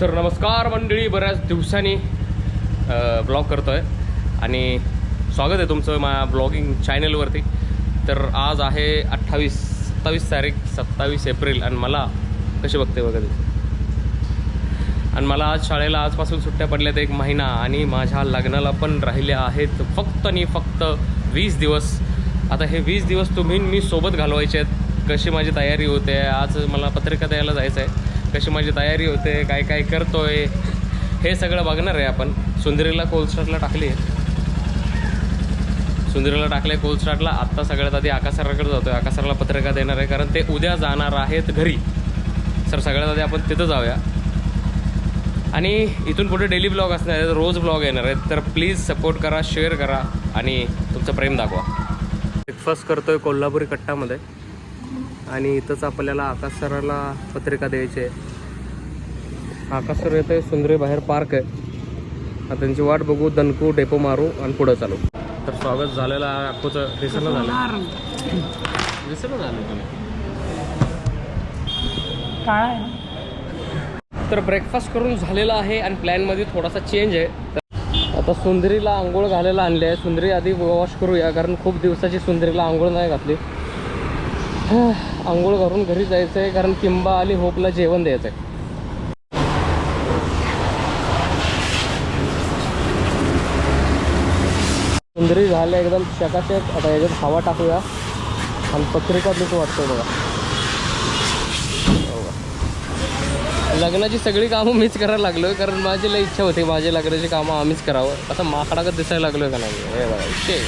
तर नमस्कार मंडळी बऱ्याच दिवसांनी ब्लॉग करतो आहे आणि स्वागत आहे तुमचं माझ्या ब्लॉगिंग चॅनलवरती तर आज आहे अठ्ठावीस सत्तावीस तारीख सत्तावीस एप्रिल. आणि मला कशी बघते बघा आणि मला आज शाळेला आजपासून सुट्ट्या पडल्यात एक महिना आणि माझ्या लग्नाला पण राहिल्या आहेत फक्त आणि फक्त वीस दिवस. आता हे वीस दिवस तुम्ही मी सोबत घालवायचे आहेत. कशी माझी तयारी होते? आज मला पत्रिका द्यायला जायचं आहे कशी माझी तयारी होते काय काय करतोय हे सगळं बघणार आहे आपण. सुंदरीला कोलस्टार्टला टाकली आहे. सुंदरीला टाकले कोलस्टार्टला आत्ता सगळ्यात आधी आकासराकडे जातोय. आकासराला पत्रिका देणार आहे कारण ते उद्या जाणार आहेत घरी. सर सगळ्यात आधी आपण तिथं जाऊया. आणि इथून पुढे डेली ब्लॉग असणार आहेत रोज ब्लॉग येणार आहेत. तर प्लीज सपोर्ट करा शेअर करा आणि तुमचं प्रेम दाखवा. ब्रेकफास्ट करतोय कोल्हापुरी कट्टामध्ये. आणि इथंच आपल्याला आकाश सराला पत्रिका द्यायची आहे. आकाश सर येते सुंदरी बाहेर पार्क आहे. आता त्यांची वाट बघू दणकू डेपो मारू आणि पुढं चालू. तर स्वागत झालेलं आहे अक्कूचं. झालं? दिसणं झालं काय तर ब्रेकफास्ट करून झालेला आहे आणि प्लॅनमध्ये थोडासा चेंज आहे. आता सुंदरीला आंघोळ घालायला आणले आहे. सुंदरी आधी वॉश करूया कारण खूप दिवसाची सुंदरीला आंघोळ नाही घातली. आंघोळ घालून घरी जायचं आहे कारण किंबा आली होपला जेवण द्यायचं आहे सुंदरी झाल्या एकदम शकाशक आता याच्यात हवा टाकूया. आणि पत्रिका दुःख वाटतो बघा. हो का. लग्नाची सगळी कामं मीच करायला लागलो कारण माझी लई इच्छा होती माझी लग्नाची कामं आम्हीच करावं. आता माकडागत दिसायला लागलो का नाही? हे बघा इच्छा आहे.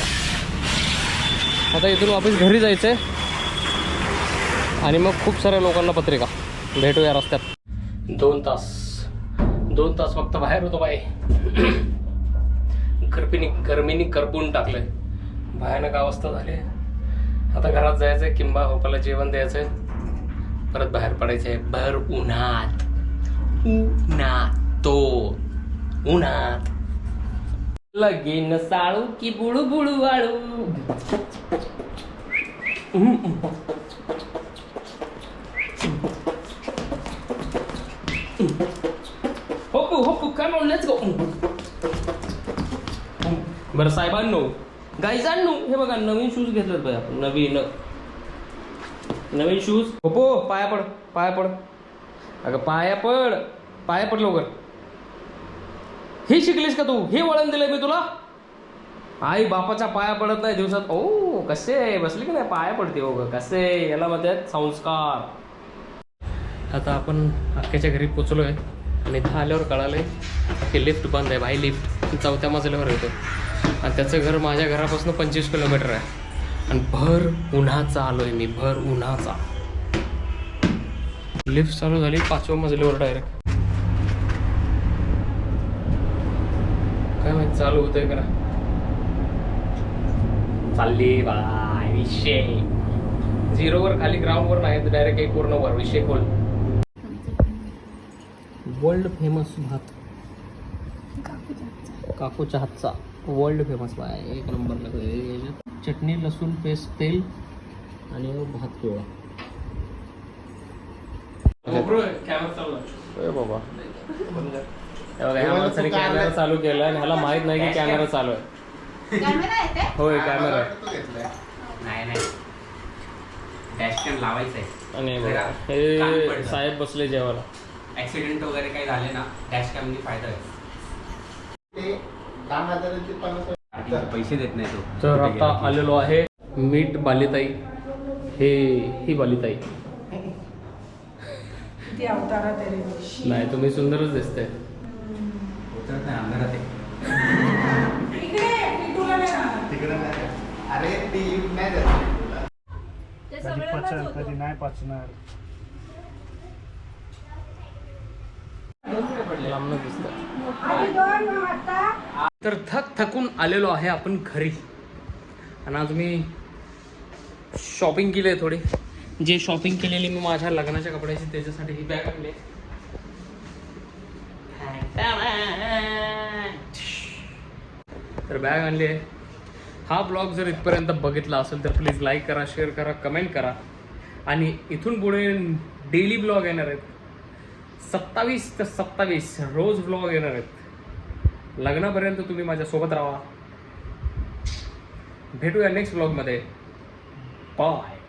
का आता इथून वापस घरी जायचं आहे आणि मग खूप साऱ्या लोकांना पत्रिका. भेटूया रस्त्यात. दोन तास. दोन तास फक्त बाहेर होतो बाई. गरमीनी गरमीनी करपून टाकलंय. भयानक अवस्था झाली. आता घरात जायचंय किंबा होपाला जेवण द्यायचंय. परत बाहेर पडायचंय. भर उन्हात. उन्हात तो. उन्हात. लगीन साळू की बुळू बुळू वाळू. होपू on let's go. बरं साहेबांनो गायजांनो हे बघा नवीन शूज घेतलेत बाई आपण. नवीन. नवीन शूज ओपो पाया पड पाया पड. अगं पाया पड. पाया पड लवकर. हे शिकलीस का तू? हे वळण दिलंय मी तुला. आई बापाच्या पाया पडत नाही दिवसात. ओ कसे? बसले की नाही? पाया पडते हो ग. कसे? याला म्हणतात संस्कार. आता आपण अख्ख्याच्या घरी पोचलो आहे आणि इथं आल्यावर कळालंय की लिफ्ट बंद आहे. भाई लिफ्ट चौथ्या मजल्यावर येतो. आणि त्याचं घर माझ्या घरापासून पंचवीस किलोमीटर आहे. आणि भर उन्हाचा आलोय मी भर उन्हाचा. लिफ्ट चालू झाली पाचव्या मजल्यावर डायरेक्ट काय माहिती चालू होतंय का नाही? चालली बाय विषय. झिरोवर खाली ग्राउंडवर नाही डायरेक्ट एक पूर्ण वर विषय खोल. वर्ल्ड फेमस भात. काकूच्या हातचा. वर्ल्ड फेमस बाय एक नंबर लागतो चटणी लसूण पेस्ट तेल आणि भात पिवळा बाबा. कॅमेरा चालू केला आणि ह्याला माहीत नाही की कॅमेरा चालू आहे. होय कॅमेरा आहे. आहे आणि जरा हे. साहेब बसले जेवायला. ऍक्सिडेंट वगैरे काही झाले ना डॅशकॅमनी फायदा आहे. ते दहा हजाराचे पन्नास Starting चे पैसे देत नाही तो. तर आता. आलेलो आहे मीठ बालिताई. हे ही बालिताई. नाही तुम्ही सुंदरच दिसते उतरत नाही अंधारात आहे. इकडे मी तुला नाही राहणार. तिकडे नाही अरे ती नाही जात कधी पचन कधी नाही पचणार लांबनं दिसतं आधी दोन मग आता तर थक थकून आलेलो आहे आपण घरी. आणि आज मी शॉपिंग केली आहे थोडी. जे शॉपिंग केलेली मी माझ्या लग्नाच्या कपड्याची त्याच्यासाठी ही बॅग आणली. तर बॅग आणली आहे. हा ब्लॉग जर इथपर्यंत बघितला असेल तर प्लीज लाईक करा शेअर करा कमेंट करा. आणि इथून पुढे डेली ब्लॉग येणार आहेत. सत्तावीस ते सत्तावीस रोज ब्लॉग येणार आहेत. लग्नापर्यंत तुम्ही माझ्यासोबत राहा. भेटूया नेक्स्ट ब्लॉगमध्ये बाय